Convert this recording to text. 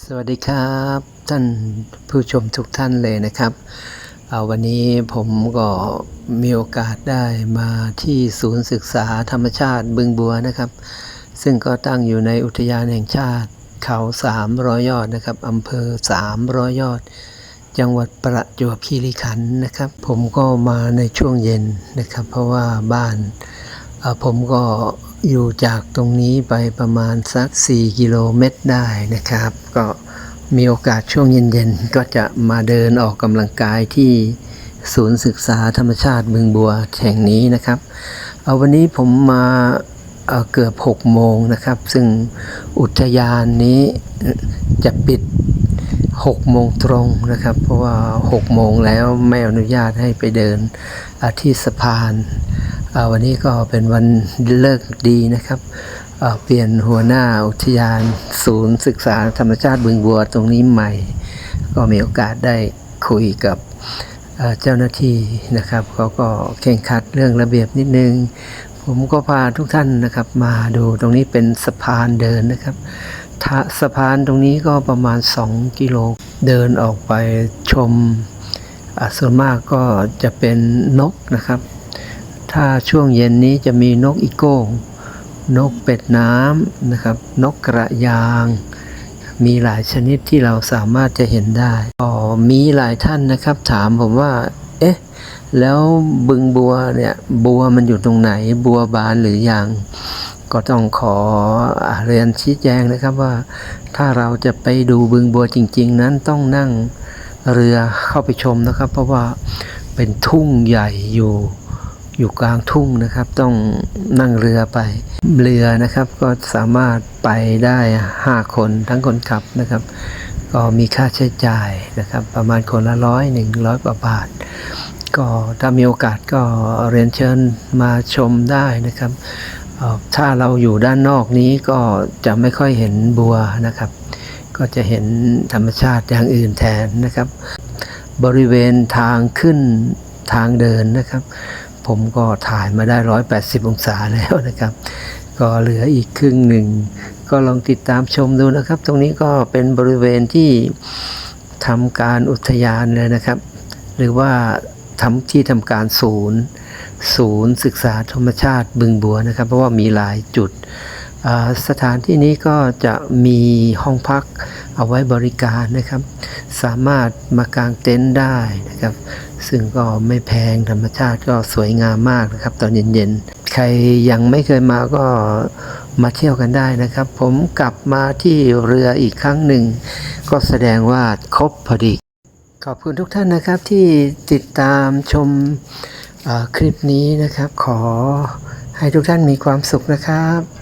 สวัสดีครับท่านผู้ชมทุกท่านเลยนะครับวันนี้ผมก็มีโอกาสได้มาที่ศูนย์ศึกษาธรรมชาติบึงบัวนะครับ ซึ่งก็ตั้งอยู่ในอุทยานแห่งชาติเขา300ยอดนะครับอำเภอ300ยอด จังหวัดประจวบคีรีขันธ์นะครับ ผมก็มาในช่วงเย็นนะครับ เพราะว่าบ้านผมก็ อยู่จากตรงนี้ไปประมาณสัก 4 กิโลเมตรได้นะครับ ก็มีโอกาสช่วงเย็นๆ ก็จะมาเดินออกกำลังกายที่ศูนย์ศึกษาธรรมชาติบึงบัวแห่งนี้นะครับ เอาวันนี้ผมมาเอ่อเกือบ6โมงนะครับ ซึ่งอุทยานนี้จะปิด6โมงตรงนะครับ เพราะว่า6โมงแล้วไม่อนุญาตให้ไปเดินที่สะพาน วันนี้ก็เป็นวันเลิกดีนะครับ เปลี่ยนหัวหน้าอุทยาน ศูนย์ศึกษาธรรมชาติบึงบัวตรงนี้ใหม่ ก็มีโอกาสได้คุยกับเเจ้าหน้าที่นะครับเขาก็เข่งครัดเรื่องระเบียบนิดนึง ผมก็พาทุกท่านนะครับ มาดูตรงนี้เป็นสะพานเดินนะครับสะพานตรงนี้ก็ประมาณ 2 กิโลเดินออกไปชมส่วนมากก็จะเป็นนกนะครับ ถ้าช่วงเย็นนี้จะมีนกอีโก้ง นกเป็ดน้ำนะครับ นกกระยาง มีหลายชนิดที่เราสามารถจะเห็นได้อ๋อมีหลายท่านนะครับ ถามผมว่า เอ๊ะ แล้วบึงบัวเนี่ย บัวมันอยู่ตรงไหน บัวบานหรือยังก็ต้องขอเรียนชี้แจงนะครับว่า ถ้าเราจะไปดูบึงบัวจริง ๆ นั้นต้องนั่งเรือเข้าไปชมนะครับ เพราะว่าเป็นทุ่งใหญ่อยู่ อยู่กลางทุ่งนะครับ ต้องนั่งเรือไป เรือนะครับก็สามารถไปได้ 5 คนทั้งคนขับนะครับ ก็มีค่าใช้จ่ายนะครับ ประมาณคนละร้อยหนึ่งร้อยกว่าบาท ก็ถ้ามีโอกาสก็เรียนเชิญมาชมได้นะครับ ถ้าเราอยู่ด้านนอกนี้ก็จะไม่ค่อยเห็นบัวนะครับ ก็จะเห็นธรรมชาติอย่างอื่นแทนนะครับ บริเวณทางขึ้นทางเดินนะครับ ผมก็ถ่ายมาได้ 180 องศาแล้วนะครับ ก็เหลืออีกครึ่งหนึ่ง ก็ลองติดตามชมดูนะครับ ตรงนี้ก็เป็นบริเวณที่ทำการอุทยานเลยนะครับ หรือว่าทำที่ทำการศูนย์ ศูนย์ศึกษาธรรมชาติบึงบัวนะครับ เพราะว่ามีหลายจุด สถานที่นี้ก็จะมีห้องพักเอาไว้บริการนะครับ สามารถมากางเต็นท์ได้นะครับ ซึ่งก็ไม่แพงธรรมชาติก็สวยงามมากนะครับ ตอนเย็นๆ ใครยังไม่เคยมาก็มาเที่ยวกันได้นะครับ ผมกลับมาที่เรืออีกครั้งหนึ่ง ก็แสดงว่าครบพอดี ขอบคุณทุกท่านนะครับที่ติดตามชมคลิปนี้นะครับ ขอให้ทุกท่านมีความสุขนะครับ